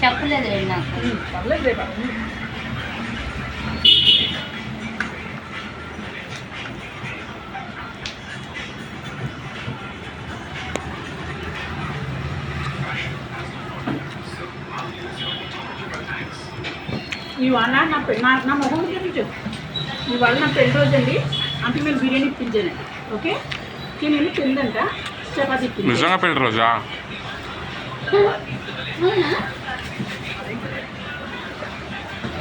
చెప్పలేదు నాకు. ఇవాళ నా పె- నా నా మొహం చూపించు. ఇవాళ నా పెళ్ళి రోజు అండి అంటే నేను బిర్యానీ ఇప్పించాను ఓకే? నేను తిందంట. చపాతీ నిజంగా పెళ్ళి రోజా?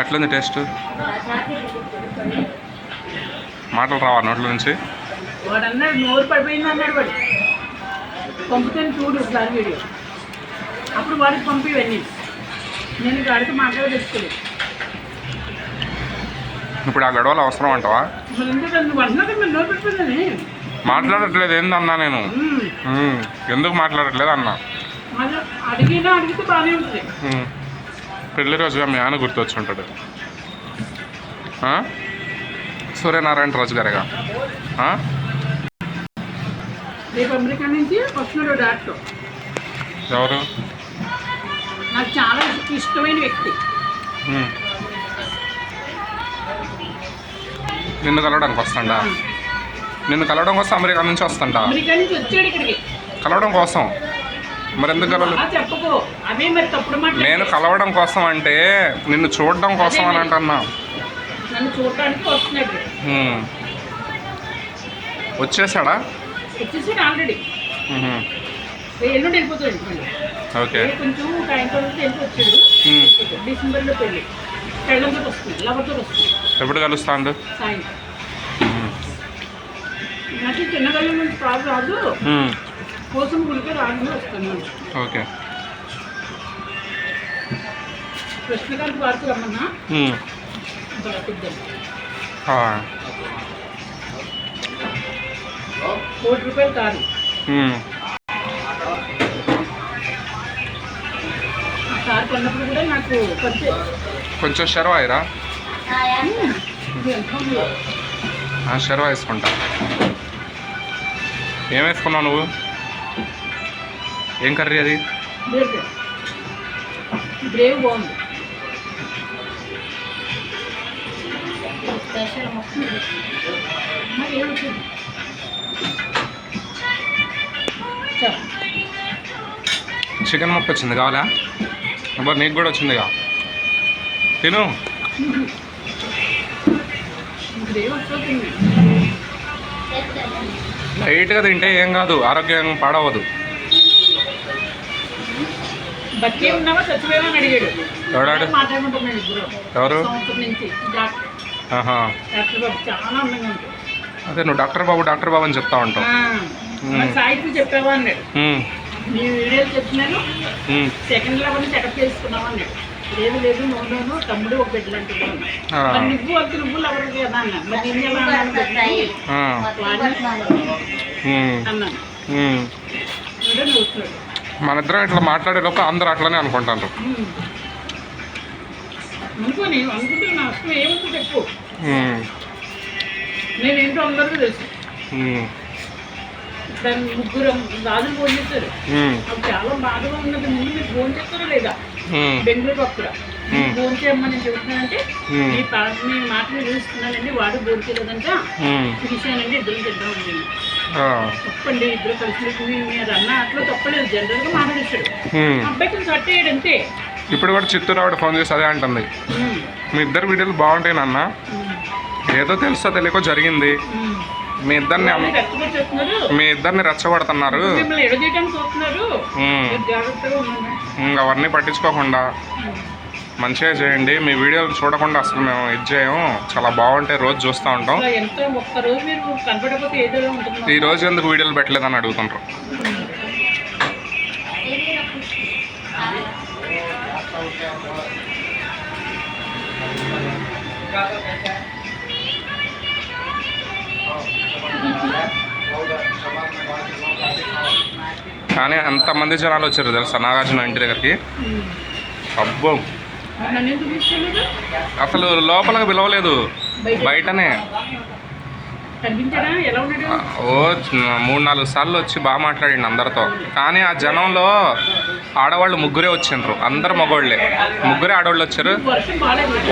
ఎట్లుంది టేస్ట్? మాటలు రావా నోట్ల నుంచి? వాడు అన్నాడు నోరు పడిపోయింది అన్నాడు వాడు. పంపుతాను చూడు ఒకసారి వీడియో. అప్పుడు వాడికి పంపి ఇవన్నీ. నేను గాడితో మాట్లాడదలుచుకోలేదు ఇప్పుడు ఆ గొడవలు అవసరం అంటావా? మాట్లాడట్లేదు ఏందన్నా నేను? ఎందుకు మాట్లాడట్లేదు అన్నా? అడిగినా అడిగితే బాగానే ఉంటుంది. ఉమ్. పెళ్ళి రోజుగా మీ ఆయన గుర్తొచ్చి ఉంటాడు. ఆ? సూర్యనారాయణ రాజు గారేగా? ఆ? రేపు అమెరికా నుంచి వస్తున్నాడు డాక్టర్. ఎవరు? నాకు చాలా ఇష్టమైన వ్యక్తి. నిన్ను కలవడానికి వస్తాడా? నిన్ను కలవడం కోసం అమెరికా నుంచి వస్తాడా? అమెరికా నుంచి వచ్చాడు ఇక్కడికి. కలవడం కోసం? మరి ఎందుకు కలవలేదు నేను కలవడం కోసం అంటే నిన్ను చూడడం కోసం అని అంటున్నా. వచ్చేసాడా? ఓకే. కొంచెం. డిసెంబర్లో పెళ్ళి. ఎప్పుడు కలుస్తాండు? సాయంత్రం. ఉమ్. నాకు చిన్నగల్లం నుంచి కాదు రాదు. ఉమ్. కోసం గుడికి రాజు వస్తున్నాను ఓకే. కృష్ణకాంత్ పార్కు రమ్మన్నా. కోటి రూపాయలు కాదు. కారు కొన్నప్పుడు కూడా నాకు కొంచెం కొంచెం షర్వాయిరా షర్వా వేసుకుంటా. ఏం వేసుకున్నావు నువ్వు? ఏం కర్రీ అది? బాగుంది. స్పెషల్ మరి చికెన్ ముక్క వచ్చింది కావాలా? అబ్బా నీకు కూడా వచ్చిందిగా తిను. లైట్గా తింటే ఏం కాదు ఆరోగ్యం పాడవదు బతికే ఉన్నావా చచ్చిపోయావా అని అడిగాడు ఎవడాడు? మాట్లాడుకుంటున్నాడు ఇద్దరు ఎవరు సంవత్సరం నుంచి డాక్టర్ ఆహా డాక్టర్ బాబు చాలా అందంగా ఉంటాడు. అదే నువ్వు డాక్టర్ బాబు డాక్టర్ బాబు అని చెప్తా ఉంటావు. సాయిత్రి చెప్పావా అన్నాడు. వీడియోలు చెప్తున్నాను సెకండ్ లెవెల్ చెకప్ చేసుకున్నావా అన్నాడు. లేదు తమ్ముడు ఒక బిడ్డలు అంటున్నాను ఆ, మరి నువ్వు అంత నువ్వు లవర్ కదా అన్నా? మరి నేను ఎలా అన్నాను బిడ్డని? ఆ, ఉమ్, అన్నాను. ఉమ్. అంటే నవ్వుతున్నాడు మన ఇద్దరం ఇట్లా మాట్లాడేలోపు అందరూ అట్లనే అనుకుంటారు. నేనేంటో అందరికీ తెలుసు. దాన్ని ముగ్గురు రాజులు ఫోన్ చేస్తారు ఉమ్, అప్పుడు చాలా బాధగా ఉన్నది. ముందు మీరు ఫోన్ చేస్తారా లేదా? బెంగళూరు. ఫోన్ చేయమని నేను చెబుతున్నానంటే. మీ పా మీ మాట మీరు చూస్తున్నానండి వాడు ఫోన్ చేయలేదంట ఉమ్, చూశానండి ఇద్దరు తిద్దామండి ఆ, తప్పండి ఇద్దరు కలిసి మీరు అన్న అట్లా తప్పలేదు జనరల్గా మాట్లాడేశాడు. కట్ అయ్యాడు అంతే ఇప్పుడు కూడా చిత్తూరు ఆవిడ ఫోన్ చేసి అదే అంటుంది. మీ ఇద్దరు వీడియోలు బాగుంటాయి నాన్న. ఏదో తెలుసో తెలియకో జరిగింది. మీ ఇద్దరిని మీ ఇద్దరిని రెచ్చగొడుతున్నారు. అవన్నీ పట్టించుకోకుండా. మంచిగా చేయండి. మీ వీడియోలు చూడకుండా అసలు మేము ఇది చేయము. చాలా బాగుంటాయి. రోజు చూస్తూ ఉంటాం. ఈ రోజు ఎందుకు వీడియోలు పెట్టలేదని అడుగుతుంటారు కానీ అంతమంది జనాలు వచ్చారు తెలుసా? నాగార్జున ఇంటి దగ్గరికి. అబ్బో! అసలు లోపలికి పిలవలేదు. బయటనే. ఓ మూడు నాలుగు సార్లు వచ్చి బాగా మాట్లాడిండు అందరితో. కానీ ఆ జనంలో ఆడవాళ్ళు ముగ్గురే వచ్చిండ్రు. అందరు మగవాళ్ళే ముగ్గురే ఆడవాళ్ళు వచ్చారు.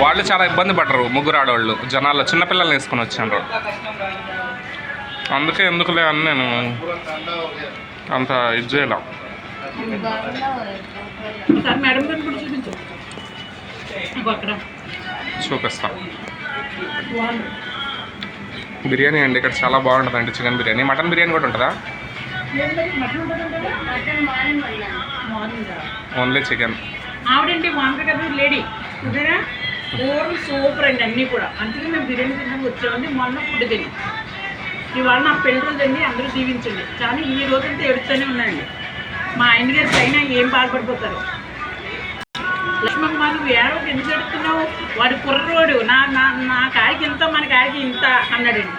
వాళ్ళు చాలా ఇబ్బంది పడరు ముగ్గురు ఆడవాళ్ళు జనాల్లో చిన్నపిల్లల్ని వేసుకొని వచ్చిండ్రు. అందుకే ఎందుకులే అని నేను అంత ఇది చేయలే. మేడం గారిని కూడా చూపించు ఇగో అక్కడ చూపిస్తాం. బిర్యానీ అండి ఇక్కడ చాలా బాగుంటుందండి చికెన్ బిర్యానీ. మటన్ బిర్యానీ కూడా ఉంటుందా? Only chicken. లేడీ. సూపర్ అండి అన్నీ కూడా. అందుకే మేము బిర్యానీ తినడానికి వచ్చామండి. మొన్న ఫుడ్ తిని. ఇవాళ నా పెళ్ళి రోజు అండి అందరూ దీవించండి. కానీ ఈ రోజంతా ఎడుతూనే ఉన్నాయండి మా ఆయన గారి పైన ఏం బాధపడిపోతారు. లక్ష్మణ్ నువ్వు ఏడవకు ఎందుకు ఎడుతున్నావు వాడు కుర్రోడు. నా నా నా కాయకి ఇంత మన కాయకి ఇంత అన్నాడండి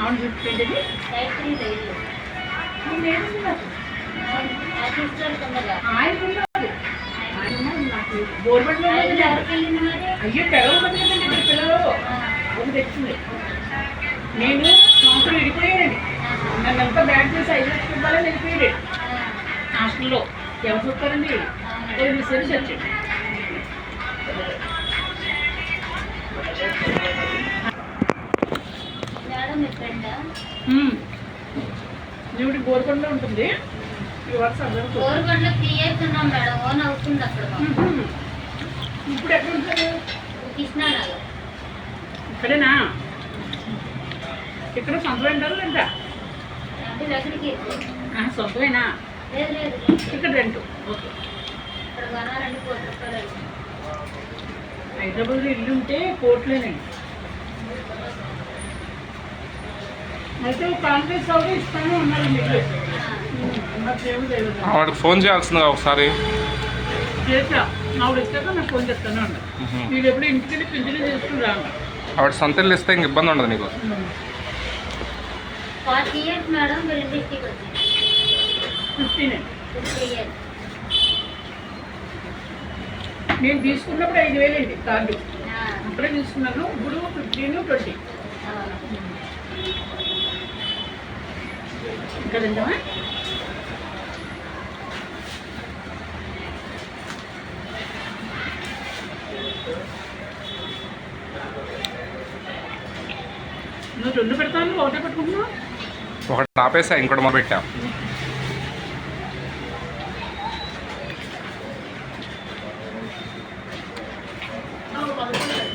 అవును చూపించండి సైకిల్లో ఇల్లు నేనేమిటి నాకు? అది ఇస్తారు తొందరగా ఆయన ఉన్నాడు. ఆయన ఉన్నాడు మరి అయ్యో. పిల్లలు. ఒకటి తెచ్చింది. నేను సంవత్సరం విడిపోయానండి నన్ను అంతా బ్యాగ్ చేసి ఐదు లక్షలు ఇవ్వాలని వెళ్ళిపోయాడు. హాస్టల్లో ఎవరు చూస్తారండి? ఏం రీసెర్చ్ వచ్చాడు ఈవిడ గోల్కొండలో ఉంటుంది. ఈ వరుస అందరూ కోరుకొండలో త్రీ ఇయర్స్ ఉన్నాం మేడం. ఓన్ అవుతుంది అక్కడ. ఇప్పుడు ఎక్కడ కృష్ణానగర్. ఇక్కడేనా? ఇక్కడ సొంతం ఉంటారు లేదా సొంతమేనా? లేదు లేదు. ఇక్కడ రెంట్. ఓకే. హైదరాబాద్లో ఇల్లు ఉంటే కోట్లేనండి. అయితే కాంగ్రెస్ వాళ్ళు ఇస్తానే తెలియదు ఆవిడకి ఫోన్ చేయాల్సిందిగా ఒకసారి. చేసా ఆవిడ ఇచ్చాక నాకు ఫోన్ ఉన్నా మ్మ్. మీరు ఎప్పుడు ఇంటికి వెళ్ళి పింఛన్ చేసుకుని రా ఆవిడ సొంత ఇల్లు ఇస్తే ఇంక ఇబ్బంది ఉండదు నీకు. ఫార్టీ ఇయర్స్ మేడం మీరు ఇండస్ట్రీకి వచ్చి ఫిఫ్టీన్ ఫిఫ్టీ ఇయర్స్. నేను తీసుకున్నప్పుడు ఐదు వేలండి కార్డు. అప్పుడే తీసుకున్నాను ఇప్పుడు ఫిఫ్టీన్ ట్వంటీ. ఇంకా నువ్వు రెండు పెడతాను ఒకటే పెట్టుకుంటున్నావు? ఒకటి ఆపేసా ఇంకోటి మొదలు పెట్టా.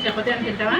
చపాతీ అని తింటావా?